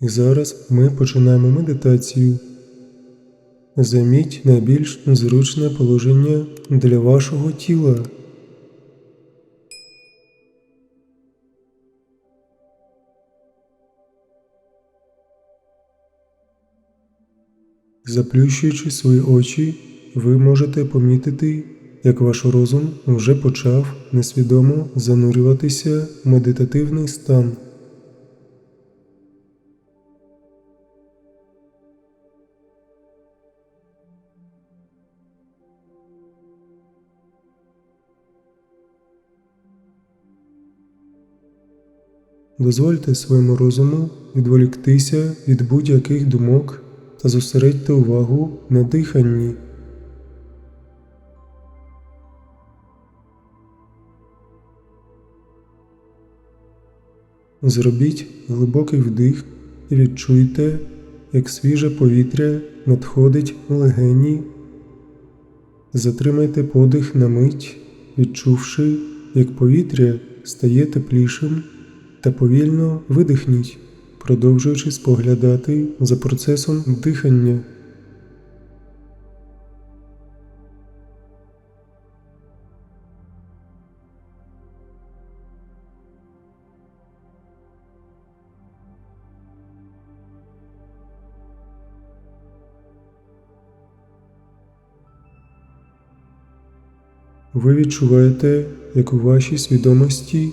І зараз ми починаємо медитацію. Займіть найбільш зручне положення для вашого тіла. Заплющуючи свої очі, ви можете помітити, як ваш розум вже почав несвідомо занурюватися в медитативний стан. Дозвольте своєму розуму відволіктися від будь-яких думок та зосередьте увагу на диханні. Зробіть глибокий вдих і відчуйте, як свіже повітря надходить у легені. Затримайте подих на мить, відчувши, як повітря стає теплішим, та повільно видихніть, продовжуючи споглядати за процесом дихання. Ви відчуваєте, як у вашій свідомості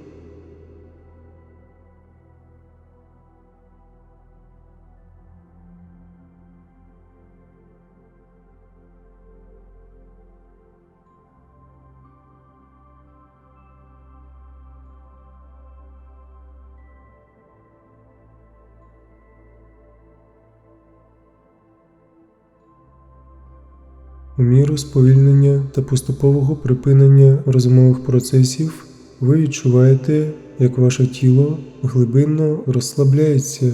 У міру сповільнення та поступового припинення розумових процесів ви відчуваєте, як ваше тіло глибинно розслабляється.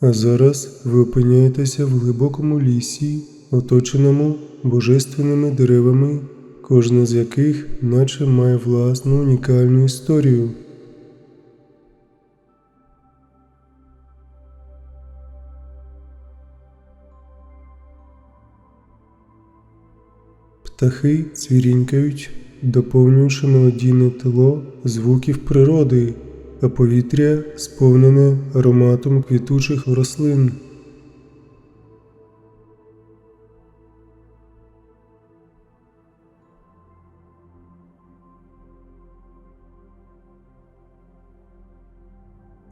А зараз ви опиняєтеся в глибокому лісі, оточеному божественними деревами, кожна з яких наче має власну унікальну історію. Птахи цвірінькають, доповнюючи мелодійне тло звуків природи, а повітря сповнене ароматом квітучих рослин.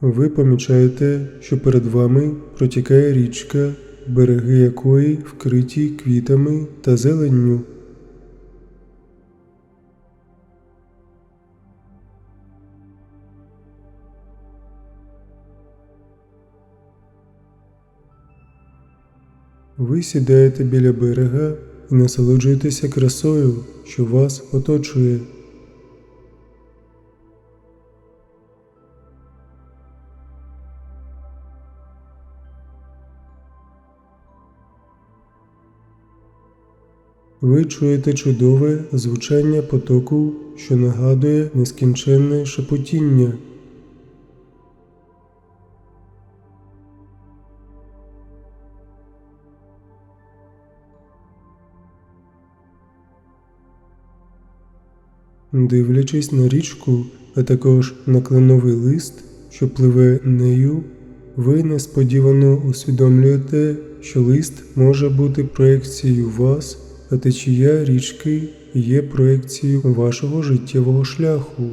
Ви помічаєте, що перед вами протікає річка, береги якої вкриті квітами та зеленню. Ви сідаєте біля берега і насолоджуєтеся красою, що вас оточує. Ви чуєте чудове звучання потоку, що нагадує нескінченне шепотіння. Дивлячись на річку, а також на кленовий лист, що пливе нею, ви несподівано усвідомлюєте, що лист може бути проекцією вас, а течія річки є проекцією вашого життєвого шляху.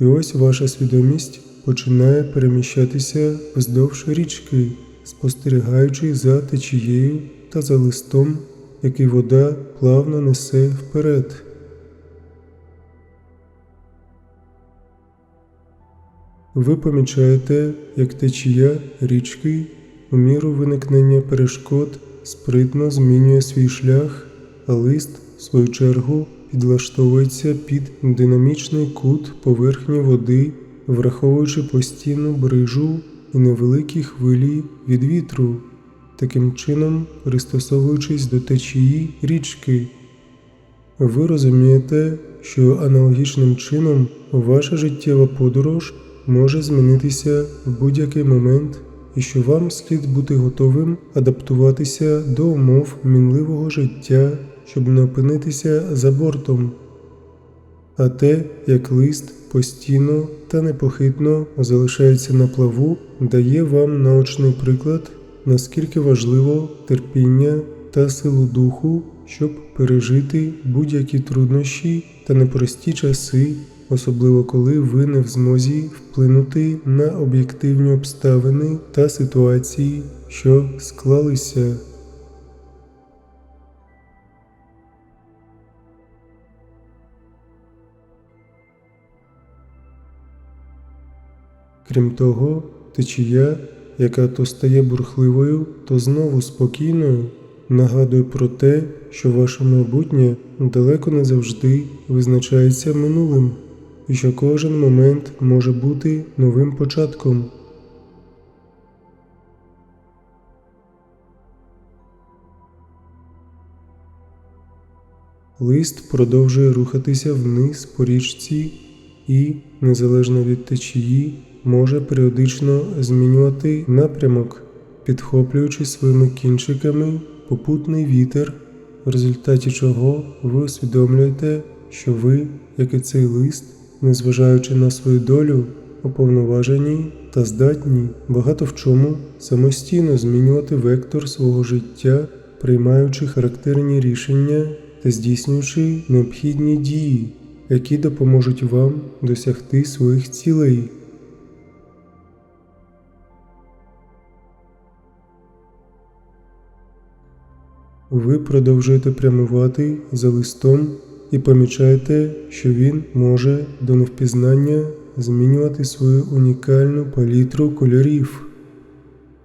І ось ваша свідомість починає переміщатися вздовж річки, спостерігаючи за течією та за листом який вода плавно несе вперед. Ви помічаєте, як течія річки у міру виникнення перешкод спритно змінює свій шлях, а лист, в свою чергу, підлаштовується під динамічний кут поверхні води, враховуючи постійну брижу і невеликі хвилі від вітру таким чином пристосовуючись до течії річки. Ви розумієте, що аналогічним чином ваша життєва подорож може змінитися в будь-який момент і що вам слід бути готовим адаптуватися до умов мінливого життя, щоб не опинитися за бортом. а те, як лист постійно та непохитно залишається на плаву, дає вам наочний приклад, наскільки важливо терпіння та силу духу, щоб пережити будь-які труднощі та непрості часи, особливо коли ви не в змозі вплинути на об'єктивні обставини та ситуації, що склалися. Крім того, течія, яка то стає бурхливою, то знову спокійною, нагадує про те, що ваше майбутнє далеко не завжди визначається минулим, і що кожен момент може бути новим початком. Лист продовжує рухатися вниз по річці і, незалежно від течії, може періодично змінювати напрямок, підхоплюючи своїми кінчиками попутний вітер, в результаті чого ви усвідомлюєте, що ви, як і цей лист, незважаючи на свою долю, уповноважені та здатні багато в чому самостійно змінювати вектор свого життя, приймаючи характерні рішення та здійснюючи необхідні дії, які допоможуть вам досягти своїх цілей. Ви продовжуєте прямувати за листом і помічаєте, що він може до невпізнання змінювати свою унікальну палітру кольорів.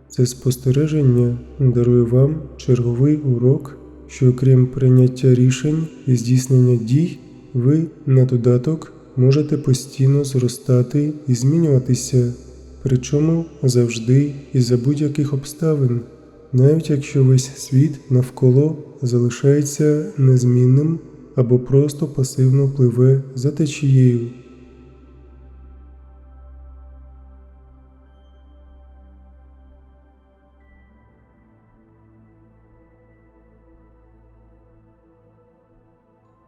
Це спостереження дарує вам черговий урок, що окрім прийняття рішень і здійснення дій, ви на додаток можете постійно зростати і змінюватися, причому завжди і за будь-яких обставин навіть якщо весь світ навколо залишається незмінним або просто пасивно пливе за течією.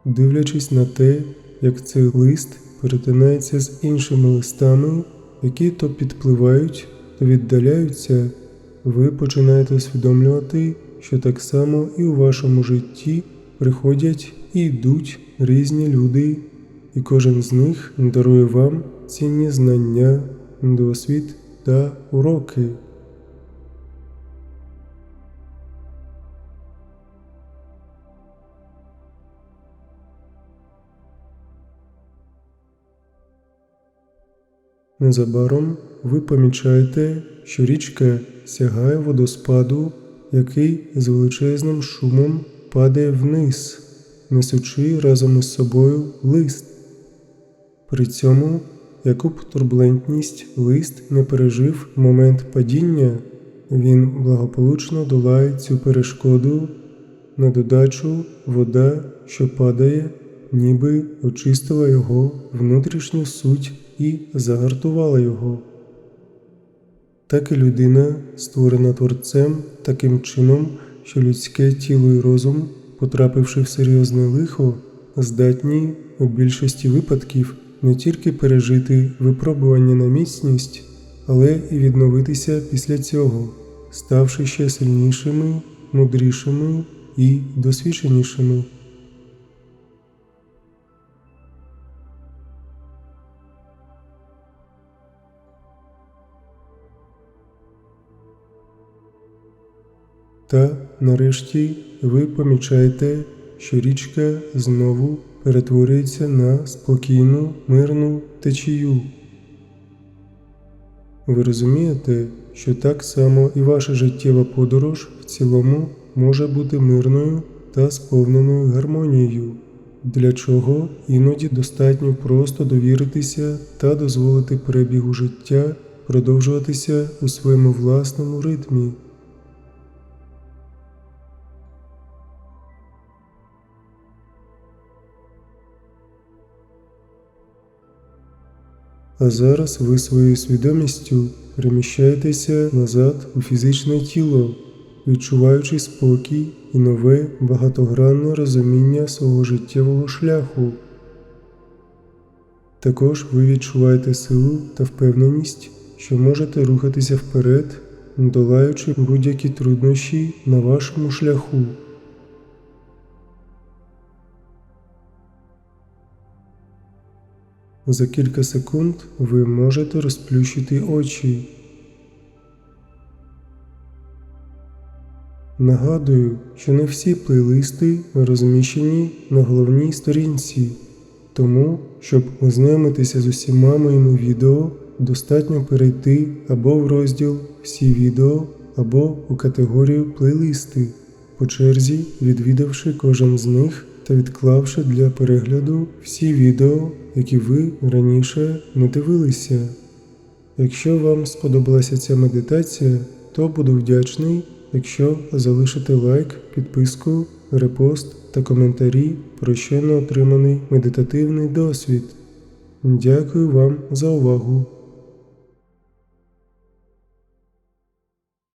Дивлячись на те, як цей лист перетинається з іншими листами, які то підпливають, то віддаляються ви починаєте усвідомлювати, що так само і у вашому житті приходять і йдуть різні люди, і кожен з них дарує вам цінні знання, досвід та уроки. Незабаром ви помічаєте, що річка сягає водоспаду, який з величезним шумом падає вниз, несучи разом із собою лист. При цьому, яку б турбулентність лист не пережив момент падіння, він благополучно долає цю перешкоду, на додачу вода, що падає, ніби очистила його внутрішню суть і загартувала його так і людина, створена Творцем таким чином, що людське тіло і розум, потрапивши в серйозне лихо, здатні у більшості випадків не тільки пережити випробування на міцність, але і відновитися після цього, ставши ще сильнішими, мудрішими і досвідченішими. Та, нарешті, ви помічаєте, що річка знову перетворюється на спокійну, мирну течію. Ви розумієте, що так само і ваша життєва подорож в цілому може бути мирною та сповненою гармонією, для чого іноді достатньо просто довіритися та дозволити перебігу життя продовжуватися у своєму власному ритмі. А зараз ви своєю свідомістю переміщаєтеся назад у фізичне тіло, відчуваючи спокій і нове багатогранне розуміння свого життєвого шляху. Також ви відчуваєте силу та впевненість, що можете рухатися вперед, долаючи будь-які труднощі на вашому шляху. За кілька секунд ви можете розплющити очі. Нагадую, що не всі плейлисти розміщені на головній сторінці, тому, щоб ознайомитися з усіма моїми відео, достатньо перейти або в розділ Всі відео, або у категорію Плейлисти, по черзі відвідавши кожен з них та відклавши для перегляду всі відео, які ви раніше не дивилися. Якщо вам сподобалася ця медитація, то буду вдячний, якщо залишите лайк, підписку, репост та коментарі про щойно отриманий медитативний досвід. Дякую вам за увагу.